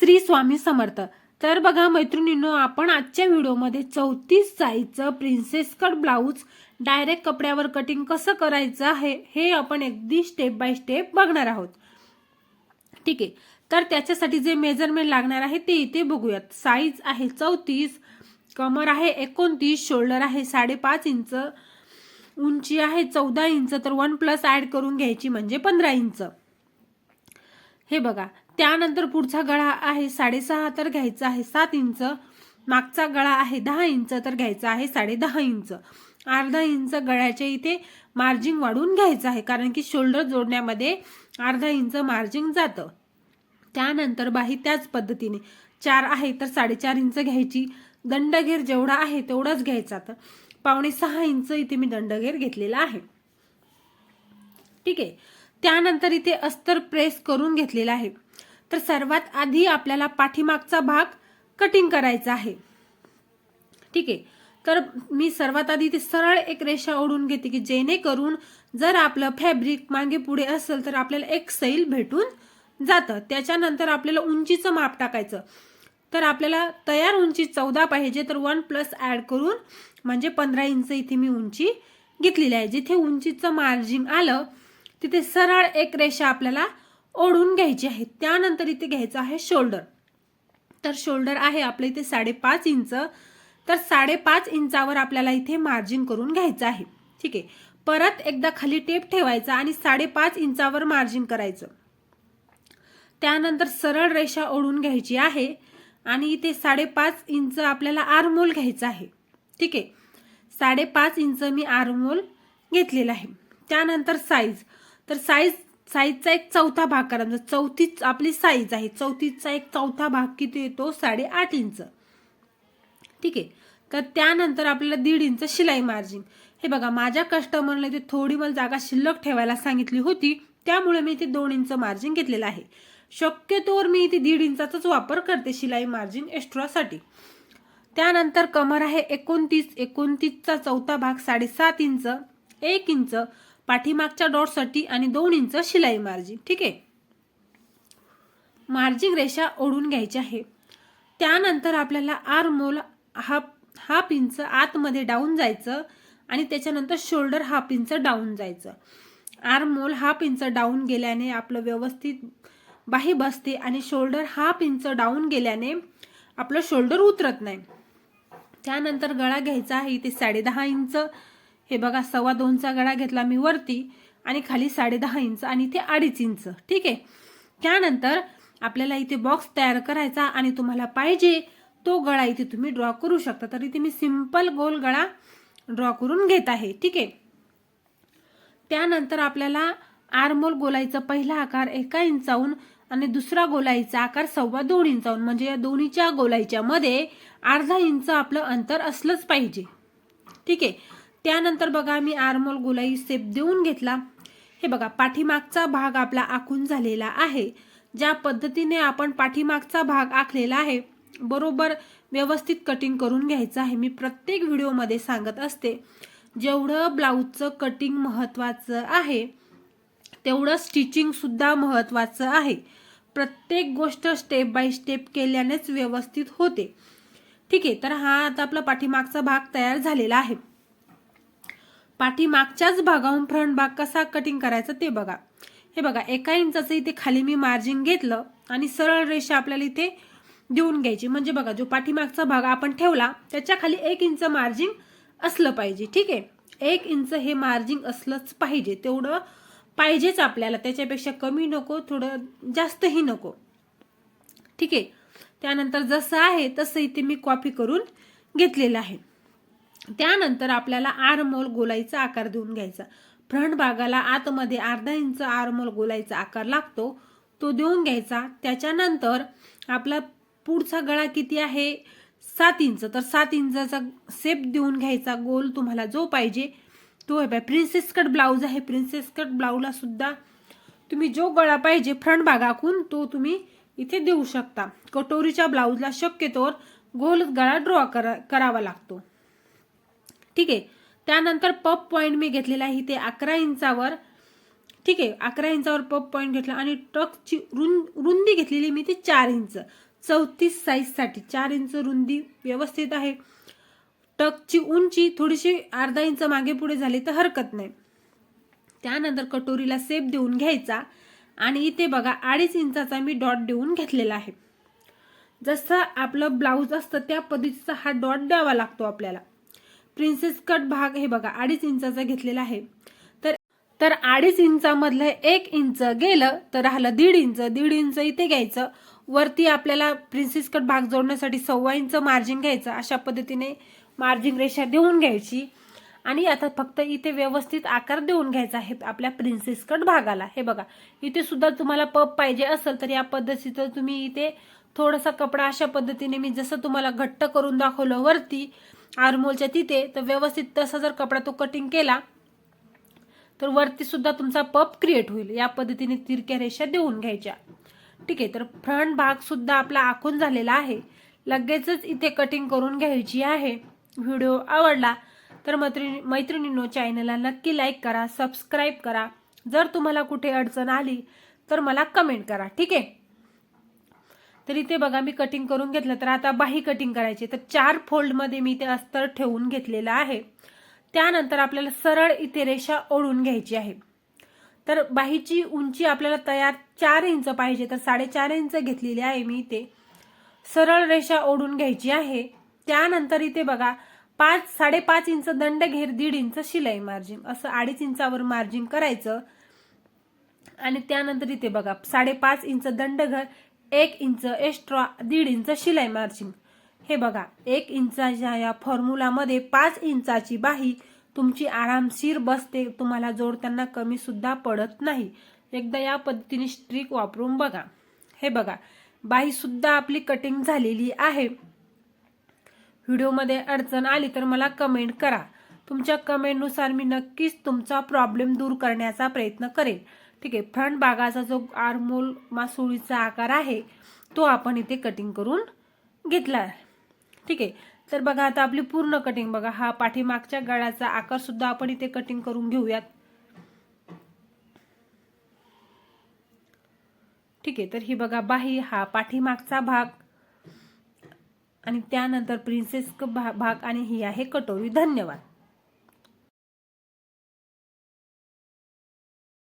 श्री स्वामी समर्थ. तर बघा मैत्रिणींनो आपण आजच्या व्हिडिओमध्ये चौतीस साईजचं प्रिन्सेस कट ब्लाऊज डायरेक्ट कपड्यावर कटिंग कसं करायचं आहे हे आपण अगदी स्टेप बाय स्टेप बघणार आहोत. ठीक आहे. तर त्याच्यासाठी जे मेजरमेंट लागणार आहे ते इथे बघूयात. साईज आहे चौतीस कमर आहे एकोणतीस शोल्डर आहे साडेपाच इंच उंची आहे चौदा इंच तर वन प्लस ॲड करून घ्यायची म्हणजे पंधरा इंच. हे बघा. त्यानंतर पुढचा गळा आहे साडेसहा तर घ्यायचा आहे सात इंच. मागचा गळा आहे दहा इंच तर घ्यायचा आहे साडे दहा इंच. अर्धा इंच गळ्याच्या इथे मार्जिन वाढवून घ्यायचं आहे कारण की शोल्डर जोडण्यामध्ये अर्धा इंच मार्जिंग जातं. त्यानंतर बाही त्याच पद्धतीने चार आहे तर साडेचार इंच घ्यायची. दंडघेर जेवढा आहे तेवढाच घ्यायचा तर पावणे सहा इंच इथे मी दंडघेर घेतलेला आहे. ठीक आहे. त्यानंतर इथे अस्तर प्रेस करून घेतलेला आहे. तर सर्वात आधी आपल्याला पाठीमागचा भाग कटिंग करायचा आहे. ठीक आहे. तर मी सर्वात आधी ते सरळ एक रेषा ओढून घेते की जेणेकरून जर आपलं फॅब्रिक मागे पुढे असेल तर आपल्याला एक सैल भेटून जातं. त्याच्यानंतर आपल्याला उंचीचं माप टाकायचं. तर आपल्याला तयार उंची चौदा पाहिजे तर वन प्लस ॲड करून म्हणजे पंधरा इंच इथे मी उंची घेतलेली आहे. जिथे उंचीचं मार्जिन आलं तिथे सरळ एक रेषा आपल्याला ओढून घ्यायची आहे. त्यानंतर इथे घ्यायचं आहे शोल्डर तर शोल्डर आहे आपलं इथे साडेपाच इंच. तर साडेपाच इंचावर आपल्याला इथे मार्जिन करून घ्यायचं आहे. ठीक आहे? परत एकदा खाली टेप ठेवायचा आणि साडेपाच इंचावर मार्जिन करायचं. त्यानंतर सरळ रेषा ओढून घ्यायची आहे आणि इथे साडेपाच इंच आपल्याला आरमोल घ्यायचं आहे. ठीक आहे? साडेपाच इंच मी आरमोल घेतलेला आहे. त्यानंतर साईज तर साईज साईजचा एक चौथा भाग करायचा म्हणजे चौथीच आपली साईज आहे. चौथीचा एक चौथा भाग किती येतो? साडेआठ इंच. ठीक आहे? तर त्यानंतर आपल्याला दीड इंच शिलाई मार्जिन हे बघा माझ्या कस्टमरला इथे थोडी मला जागा शिल्लक ठेवायला सांगितली होती. त्यामुळे मी इथे दोन इंच मार्जिन घेतलेलं आहे. शक्यतोवर मी इथे दीड इंचाचाच वापर करते शिलाई मार्जिन एक्स्ट्रासाठी त्यानंतर कमर आहे एकोणतीस. एकोणतीसचा चौथा भाग साडेसात इंच. एक इंच. पाठीमागच्या डॉटसाठी आणि दोन इंच शिलाई मार्जिन. ठीक आहे? मार्जिन रेषा ओढून घ्यायची आहे. त्यानंतर आपल्याला armhole half half inch आतमध्ये डाऊन जायचं आणि त्याच्यानंतर शोल्डर हाफ इंच डाऊन जायचं. Armhole half inch down गेल्याने आपलं व्यवस्थित बाही बसते आणि शोल्डर हाफ इंच डाऊन गेल्याने आपलं शोल्डर उतरत नाही. त्यानंतर गळा घ्यायचा आहे इथे साडेदहा इंच. हे बघा सव्वा दोनचा गळा घेतला मी वरती आणि खाली साडेदहा इंच आणि इथे अडीच इंच. ठीक आहे? त्यानंतर आपल्याला इथे बॉक्स तयार करायचा आणि तुम्हाला पाहिजे तो गळा इथे तुम्ही ड्रॉ करू शकता. तर इथे मी सिंपल गोल गळा ड्रॉ करून घेत आहे. ठीक आहे? त्यानंतर आपल्याला आरमोल गोलाईचा पहिला आकार एका इंचाहून आणि दुसरा गोलाईचा आकार सव्वा दोन इंचाहून म्हणजे या दोन्हीच्या गोलाईच्या मध्ये अर्धा इंच आपलं अंतर असलंच पाहिजे. ठीक आहे? त्यानंतर बघा मी आरमोल गोलाई सेप देऊन घेतला. हे बघा पाठीमागचा भाग आपला आखून झालेला आहे. ज्या पद्धतीने आपण पाठीमागचा भाग आखलेला आहे बरोबर व्यवस्थित कटिंग करून घ्यायचं आहे. मी प्रत्येक व्हिडिओमध्ये सांगत असते जेवढं ब्लाऊजचं कटिंग महत्त्वाचं आहे तेवढं स्टिचिंगसुद्धा महत्त्वाचं आहे. प्रत्येक गोष्ट स्टेप बाय स्टेप केल्यानेच व्यवस्थित होते. ठीक आहे तर हा आता आपला पाठीमागचा भाग तयार झालेला आहे. पाठीमागच्याच भागाहून फ्रंट भाग कसा कटिंग करायचा ते बघा. हे बघा एका इंचाचं इथे खाली मी मार्जिन घेतलं आणि सरळ रेषा आपल्याला इथे देऊन घ्यायची. म्हणजे बघा जो पाठीमागचा भाग आपण ठेवला त्याच्याखाली एक इंच मार्जिन असलं पाहिजे. ठीक आहे? एक इंच हे मार्जिन असलंच पाहिजे. तेवढं पाहिजेच आपल्याला. त्याच्यापेक्षा कमी नको थोडं जास्तही नको. ठीक आहे? त्यानंतर जसं आहे तसं इथे मी कॉपी करून घेतलेलं आहे. त्यानंतर आपल्याला आरमोल गोलाईचा आकार देऊन घ्यायचा. फ्रंट भागाला आतमध्ये अर्धा इंच आरमोल गोलाईचा आकार लागतो. तो देऊन घ्यायचा. त्याच्यानंतर आपला पुढचा गळा किती आहे? सात इंच. तर सात इंचाचा सेप देऊन घ्यायचा. गोल तुम्हाला जो पाहिजे तो आहे प्रिन्सेस कट ब्लाऊज आहे. प्रिन्सेस कट ब्लाऊजला सुद्धा तुम्ही जो गळा पाहिजे फ्रंट भागाकून तो तुम्ही इथे देऊ शकता. कटोरीच्या ब्लाऊजला शक्यतोवर गोल गळा ड्रॉ करा करावा लागतो. ठीक आहे. त्यानंतर पप पॉईंट मी घेतलेला आहे इथे अकरा इंचावर. ठीक आहे. अकरा इंचावर पप पॉईंट घेतला आणि टकची रुं रुंदी घेतलेली मी ती चार इंच. चौतीस साईजसाठी चार इंच रुंदी व्यवस्थित आहे. टकची उंची थोडीशी अर्धा इंच मागे पुढे झाली तर हरकत नाही. त्यानंतर कटोरीला सेप देऊन घ्यायचा आणि इथे बघा अडीच इंचाचा मी डॉट देऊन घेतलेला आहे. जसं आपलं ब्लाऊज असतं त्या पद्धतीचा हा डॉट द्यावा लागतो आपल्याला. प्रिन्सेस कट भाग हे बघा अडीच इंचाचा घेतलेला आहे. तर तर अडीच इंचामधलं एक इंच गेलं तर राहिलं दीड इंच. दीड इंच इथे घ्यायचं. वरती आपल्याला प्रिन्सेस कट भाग जोडण्यासाठी सव्वा इंच मार्जिन घ्यायचं. अशा पद्धतीने मार्जिन रेषा देऊन घ्यायची. आणि आता फक्त इथे व्यवस्थित आकार देऊन घ्यायचा आहे आपल्या प्रिन्सेस कट भागाला. हे बघा इथे सुद्धा तुम्हाला पप पाहिजे असेल तर या पद्धतीचं तुम्ही इथे थोडासा कपडा अशा पद्धतीने मी जसं तुम्हाला घट्ट करून दाखवलं वरती आरमोलच्या तिथे तर व्यवस्थित तसा जर कपडा तो कटिंग केला तर वरती सुद्धा तुमचा पप क्रिएट होईल. या पद्धतीने तिरक्या रेषा देऊन घ्यायच्या. ठीक आहे तर फ्रंट भाग सुद्धा आपला आखून झालेला आहे. लगेचच इथे कटिंग करून घ्यायची आहे. व्हिडिओ आवडला तर मैत्रिणी मैत्रिणींनो चॅनलला नक्की लाईक करा सबस्क्राईब करा. जर तुम्हाला कुठे अडचण आली तर मला कमेंट करा. ठीक आहे? तर इथे बघा मी कटिंग करून घेतलं तर आता बाही कटिंग करायची तर चार फोल्डमध्ये मी ते अस्तर ठेवून घेतलेलं आहे. त्यानंतर आपल्याला सरळ इथे रेषा ओढून घ्यायची आहे. तर बाहीची उंची आपल्याला तयार चार इंच पाहिजे तर साडेचार इंच घेतलेली आहे मी इथे. सरळ रेषा ओढून घ्यायची आहे. त्यानंतर इथे बघा पाच साडेपाच इंच दंड घेर दीड इंच शिलाई मार्जिन असं अडीच इंचावर मार्जिन करायचं. आणि त्यानंतर इथे बघा साडेपाच इंच दंड घर एक इंच एक्स्ट्रा दीड इंच शिलाई मार्जिन हे बघा एक इंचाच्या या फॉर्म्युलामध्ये पाच इंचाची बाही तुमची आरामशीर बसते तुम्हाला जोडताना कमी सुद्धा पडत नाही. एकदा या पद्धतीने स्ट्रिक वापरून बघा. हे बघा बाही सुद्धा आपली कटिंग झालेली आहे. व्हिडिओमध्ये अडचण आली तर मला कमेंट करा. तुमच्या कमेंटनुसार मी नक्कीच तुमचा प्रॉब्लेम दूर करण्याचा प्रयत्न करेन. ठीक आहे. फ्रंट भागाचा जो आरमोल मासोळीचा आकार आहे तो आपण इथे कटिंग करून घेतला आहे. ठीक आहे. तर बघा आता आपली पूर्ण कटिंग बघा हा पाठीमागच्या गळ्याचा आकार सुद्धा आपण इथे कटिंग करून घेऊयात. ठीक आहे. तर ही बघा बाही हा पाठीमागचा भाग आणि त्यानंतर प्रिन्सेस भाग आणि ही आहे कटोरी. धन्यवाद.